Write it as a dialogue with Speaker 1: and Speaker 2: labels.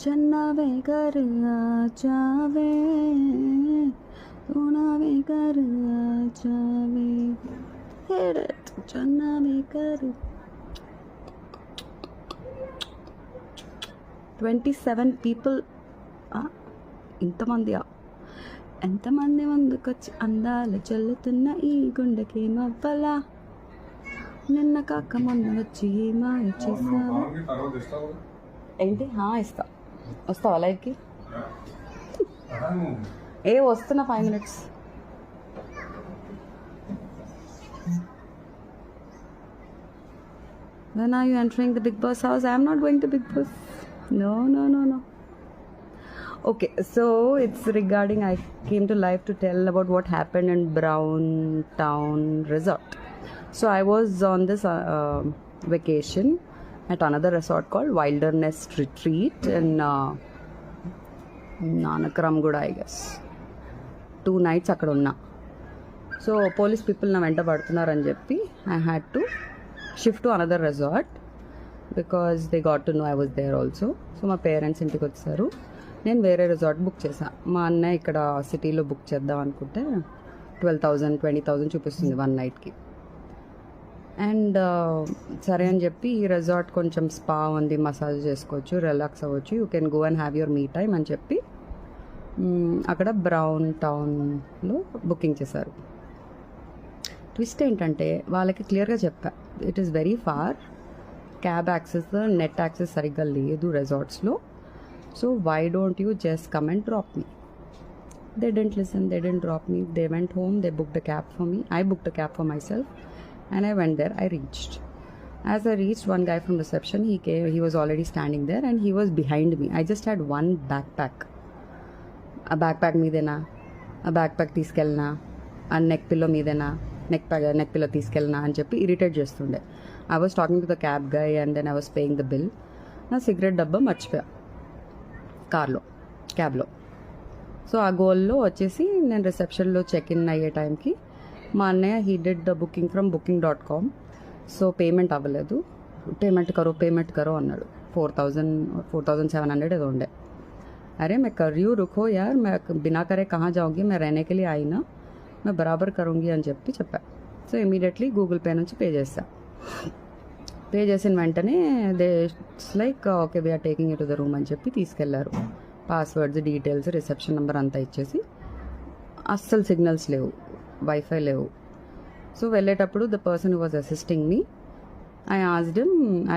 Speaker 1: चन्नावे कर आ जावे सोनावे कर आ जावे Hit it. चन्नावे कर ట్వంటీ సెవెన్ పీపుల్ ఇంతమందియా ఎంతమంది ముందుకొచ్చి అందాలు చల్లుతున్న ఈ గుండెకి మవ్వలా నిన్న కాక మొన్న వచ్చి మాయ చేసావా
Speaker 2: తర్వాత ఇస్తావు
Speaker 1: ఏంటి హా, ఇస్తా వస్తావా లైవ్కి
Speaker 2: అను
Speaker 1: ఏ వస్తున్నా five minutes When are you entering the Big Boss house? I'm not going to Big Boss. No, no, no, no. Okay, so it's regarding I came to live to tell about what happened in Brown Town Resort. So I was on this uh, uh, vacation at another resort called Wilderness Retreat in uh, Nanakaramguda, I guess. Two nights అక్కడ ఉన్నా. So police people నా వెంట పడుతున్నారని చెప్పి I had to shift to another resort because they got to know I was there also so మా parents ఇంటికి వచ్చారు. నేను వేరే రిసార్ట్ బుక్ చేశాను మా అన్నయ్య ఇక్కడ సిటీలో బుక్ చేద్దాం అనుకుంటే ట్వెల్వ్ థౌజండ్ ట్వంటీ థౌజండ్ చూపిస్తుంది వన్ నైట్కి అండ్ సరే అని చెప్పి ఈ రెసార్ట్ కొంచెం స్పా ఉంది మసాజ్ చేసుకోవచ్చు రిలాక్స్ అవ్వచ్చు. You can go and have your me time అని చెప్పి అక్కడ బ్రౌన్ టౌన్లో బుకింగ్ చేశారు. ట్విస్ట్ ఏంటంటే వాళ్ళకి క్లియర్గా చెప్పా. It is very far cab access net access సరిగ్గా లేదు రెసార్ట్స్లో so why don't you just come and drop me they didn't listen they didn't drop me they went home they book the cab for me I book the cab for myself and I went there I reached As I reached, one guy from reception, he came, he was already standing there and he was behind me. I just had one backpack. ఆ back pack మీదేనా? ఆ back pack తీసుకెళ్ళినా? ఆ neck pillow మీదేనా? Neck pack neck pillow తీసుకెళ్ళినా? అని చెప్పి irritate చేస్తుండే. I was talking to the cab guy and then I was paying the bill నా సిగరెట్ డబ్బా మర్చిపోయా. కార్లో క్యాబ్లో సో ఆ గోల్లో వచ్చేసి నేను రిసెప్షన్లో చెక్ ఇన్ అయ్యే టైంకి మా అన్నయ్య he did booking from booking dot com so payment అవ్వలేదు పేమెంట్ కరో పేమెంట్ కరో అన్నాడు four thousand four thousand seven hundred ఏదో ఉండే अरे मैं कर रही हूँ रुको यार मैं बिना करे कहाँ जाऊँगी मैं रहने के लिए आई ना मैं బరాబర్ కరుంగి అని చెప్పి చెప్పా సో ఇమీడియట్లీ గూగుల్ పే నుంచి పే చేసా పే చేసిన వెంటనే they like okay we're taking it to the room అని చెప్పి తీసుకెళ్లారు పాస్వర్డ్స్ డీటెయిల్స్ రిసెప్షన్ నెంబర్ అంతా ఇచ్చేసి అస్సలు సిగ్నల్స్ లేవు వైఫై లేవు. సో వెళ్ళేటప్పుడు the person was assisting me I asked I